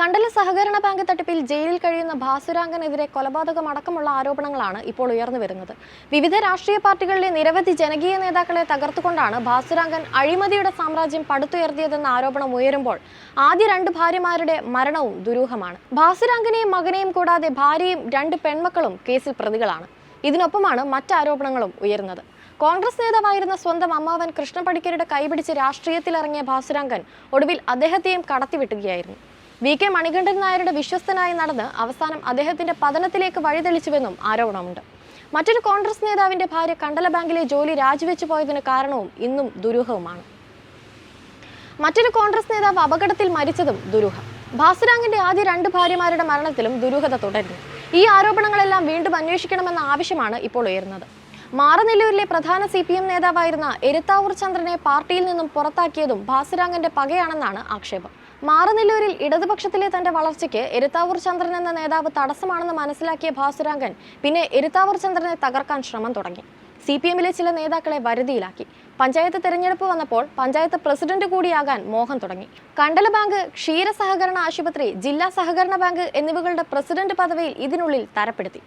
കണ്ടല സഹകരണ ബാങ്ക് തട്ടിപ്പിൽ ജയിലിൽ കഴിയുന്ന ഭാസുരാങ്കനെതിരെ കൊലപാതകം അടക്കമുള്ള ആരോപണങ്ങളാണ് ഇപ്പോൾ ഉയർന്നു വരുന്നത്. വിവിധ രാഷ്ട്രീയ പാർട്ടികളിലെ നിരവധി ജനകീയ നേതാക്കളെ തകർത്തുകൊണ്ടാണ് ഭാസുരാങ്കൻ അഴിമതിയുടെ സാമ്രാജ്യം പടുത്തുയർത്തിയതെന്ന ആരോപണം ഉയരുമ്പോൾ ആദ്യ രണ്ട് ഭാര്യമാരുടെ മരണവും ദുരൂഹമാണ്. ഭാസുരാങ്കനെയും മകനെയും കൂടാതെ ഭാര്യയും രണ്ട് പെൺമക്കളും കേസിൽ പ്രതികളാണ്. ഇതിനൊപ്പമാണ് മറ്റാരോപണങ്ങളും ഉയരുന്നത്. കോൺഗ്രസ് നേതാവായിരുന്ന സ്വന്തം അമ്മാവൻ കൃഷ്ണ പണിക്കരുടെ കൈപിടിച്ച് രാഷ്ട്രീയത്തിലിറങ്ങിയ ഭാസുരാങ്കൻ ഒടുവിൽ അദ്ദേഹത്തെയും കടത്തിവിട്ടുകയായിരുന്നു വി കെ മണികണ്ഠൻ നായരുടെ വിശ്വസ്തനായി നടന്ന് അവസാനം അദ്ദേഹത്തിന്റെ പതനത്തിലേക്ക് വഴിതെളിച്ചുവെന്നും ആരോപണമുണ്ട്. മറ്റൊരു കോൺഗ്രസ് നേതാവിന്റെ ഭാര്യ കണ്ടല ബാങ്കിലെ ജോലി രാജിവെച്ചു പോയതിന് കാരണവും ഇന്നും ദുരൂഹവുമാണ്. മറ്റൊരു കോൺഗ്രസ് നേതാവ് അപകടത്തിൽ മരിച്ചതും ദുരൂഹം. ഭാസുരാങ്ങിന്റെ ആദ്യ രണ്ട് ഭാര്യമാരുടെ മരണത്തിലും ദുരൂഹത തുടരുന്നു. ഈ ആരോപണങ്ങളെല്ലാം വീണ്ടും അന്വേഷിക്കണമെന്ന ആവശ്യമാണ് ഇപ്പോൾ ഉയരുന്നത്. മാറനെല്ലൂരിലെ പ്രധാന സി പി എം നേതാവായിരുന്ന എരുത്താവൂർ ചന്ദ്രനെ പാർട്ടിയിൽ നിന്നും പുറത്താക്കിയതും ഭാസുരാങ്ങന്റെ പകയാണെന്നാണ് ആക്ഷേപം. മാറനെല്ലൂരിൽ ഇടതുപക്ഷത്തിലെ തന്റെ വളർച്ചയ്ക്ക് എരുത്താവൂർ ചന്ദ്രൻ എന്ന നേതാവ് തടസ്സമാണെന്ന് മനസ്സിലാക്കിയ ഭാസുരാങ്കൻ പിന്നെ എരുത്താവൂർ ചന്ദ്രനെ തകർക്കാൻ ശ്രമം തുടങ്ങി. സി പി എമ്മിലെ ചില നേതാക്കളെ വരുതിയിലാക്കി. പഞ്ചായത്ത് തെരഞ്ഞെടുപ്പ് വന്നപ്പോൾ പഞ്ചായത്ത് പ്രസിഡന്റ് കൂടിയാകാൻ മോഹൻ തുടങ്ങി. കണ്ടല ബാങ്ക് ക്ഷീര സഹകരണ ആശുപത്രി ജില്ലാ സഹകരണ ബാങ്ക് എന്നിവകളുടെ പ്രസിഡന്റ് പദവിയിൽ ഇതിനുള്ളിൽ തരപ്പെടുത്തി.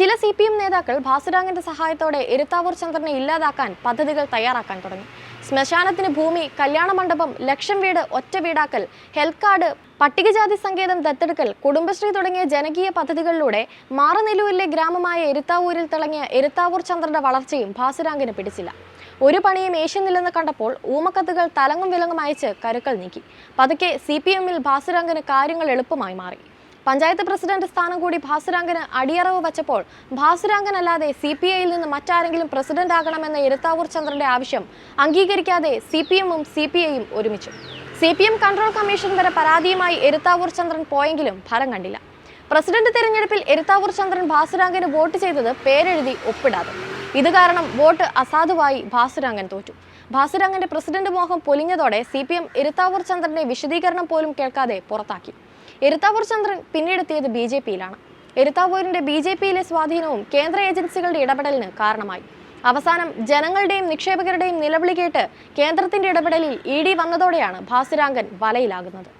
ചില സി നേതാക്കൾ ഭാസുരാങ്ങിന്റെ സഹായത്തോടെ എരുത്താവൂർ ചന്ദ്രനെ ഇല്ലാതാക്കാൻ പദ്ധതികൾ തയ്യാറാക്കാൻ തുടങ്ങി. ശ്മശാനത്തിന് ഭൂമി കല്യാണ മണ്ഡപം ലക്ഷം വീട് ഒറ്റ വീടാക്കൽ ഹെൽത്ത് കാർഡ് പട്ടികജാതി സങ്കേതം ദത്തെടുക്കൽ കുടുംബശ്രീ തുടങ്ങിയ ജനകീയ പദ്ധതികളിലൂടെ മാറനെല്ലൂരിലെ ഗ്രാമമായ എരുത്താവൂരിൽ തിളങ്ങിയ എരുത്താവൂർ ചന്ദ്രന്റെ വളർച്ചയും ഭാസുരാങ്കിന് പിടിച്ചില്ല. ഒരു പണിയും ഏഷ്യനില്ലെന്ന് കണ്ടപ്പോൾ ഊമക്കത്തുകൾ തലങ്ങും വിലങ്ങും അയച്ച് കരുക്കൾ നീക്കി. പതുക്കെ സി പി എമ്മിൽ ഭാസുരാങ്കിന് കാര്യങ്ങൾ എളുപ്പമായി മാറി. പഞ്ചായത്ത് പ്രസിഡന്റ് സ്ഥാനം കൂടി ഭാസുരാങ്കന് അടിയറവ് വച്ചപ്പോൾ ഭാസുരാങ്കനല്ലാതെ സി പി ഐയിൽ നിന്ന് മറ്റാരെങ്കിലും പ്രസിഡന്റ് ആകണമെന്ന എരുത്താവൂർ ചന്ദ്രന്റെ ആവശ്യം അംഗീകരിക്കാതെ സി പി എമ്മും സി പി ഐയും ഒരുമിച്ചു. C P M control commission വരെ പരാതിയുമായി എരുത്താവൂർ ചന്ദ്രൻ പോയെങ്കിലും ഫലം കണ്ടില്ല. പ്രസിഡന്റ് തെരഞ്ഞെടുപ്പിൽ എരുത്താവൂർ ചന്ദ്രൻ ഭാസുരാങ്കന് വോട്ട് ചെയ്തത് പേരെഴുതി ഒപ്പിടാതെ. ഇത് കാരണം വോട്ട് അസാധുവായി ഭാസുരാങ്കൻ തോറ്റു. ഭാസുരാങ്കന്റെ പ്രസിഡന്റ് മോഹം പൊലിഞ്ഞതോടെ സി പി എം എരുത്താവൂർ ചന്ദ്രന്റെ വിശദീകരണം പോലും കേൾക്കാതെ പുറത്താക്കി. എരുത്താവൂർ ചന്ദ്രൻ പിന്നീടെത്തിയത് ബി ജെ പിയിലാണ്. എരുത്താവൂരിന്റെ ബി ജെ പിയിലെ സ്വാധീനവും കേന്ദ്ര ഏജൻസികളുടെ ഇടപെടലിന് കാരണമായി. അവസാനം ജനങ്ങളുടെയും നിക്ഷേപകരുടെയും നിലവിളി കേട്ട് കേന്ദ്രത്തിന്റെ ഇടപെടലിൽ ഇ ഡി വന്നതോടെയാണ് ഭാസുരാങ്കൻ വലയിലാകുന്നത്.